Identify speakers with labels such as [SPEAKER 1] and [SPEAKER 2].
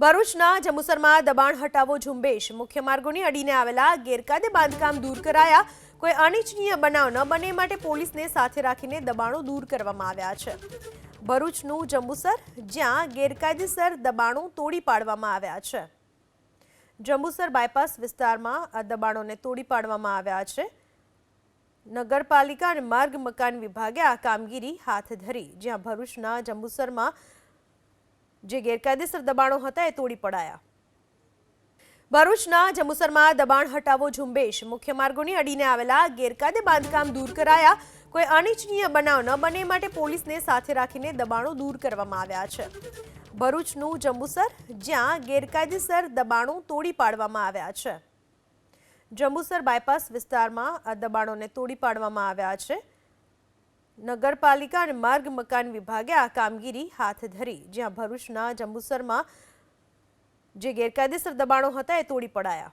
[SPEAKER 1] ભરૂચના જમુસરમાં દબાણ હટાવો ઝુંબેશ. મુખ્ય માર્ગોની અડીને આવેલા ગેરકાયદે બાંધકામ દૂર કરાયા. કોઈ અનિચ્છનીય બનાવ ન બને માટે પોલીસને સાથે રાખીને દબાણો દૂર કરવામાં આવ્યા છે. ભરૂચનું જંબુસર, જ્યાં ગેરકાયદેસર દબાણો તોડી પાડવામાં આવ્યા છે. જંબુસર બાયપાસ વિસ્તારમાં આ દબાણોને તોડી પાડવામાં આવ્યા છે. નગરપાલિકા અને માર્ગ મકાન વિભાગે આ કામગીરી હાથ ધરી. જ્યાં ભરૂચના જંબુસરમાં જે ગેરકાયદેસર દબાણો હતા એ તોડી પડાયા. ભરૂચના જંબુસરમાં દબાણ હટાવો ઝુંબેશ. મુખ્ય માર્ગોની અડીને આવેલા ગેરકાયદે બાંધકામ દૂર કરાયા. કોઈ અનિચ્છનીય બનાવ ન બને માટે પોલીસને સાથે રાખીને દબાણો દૂર કરવામાં આવ્યા છે. ભરૂચનું જંબુસર, જ્યાં ગેરકાયદેસર દબાણો તોડી પાડવામાં આવ્યા છે. જંબુસર બાયપાસ વિસ્તારમાં આ દબાણોને તોડી પાડવામાં આવ્યા છે. નગરપાલિકા અને માર્ગ મકાન વિભાગે આ કામગીરી હાથ ધરી. જ્યાં ભરૂચના જંબુસરમાં જે ગેરકાયદેસર દબાણો હતા એ તોડી પડાયા.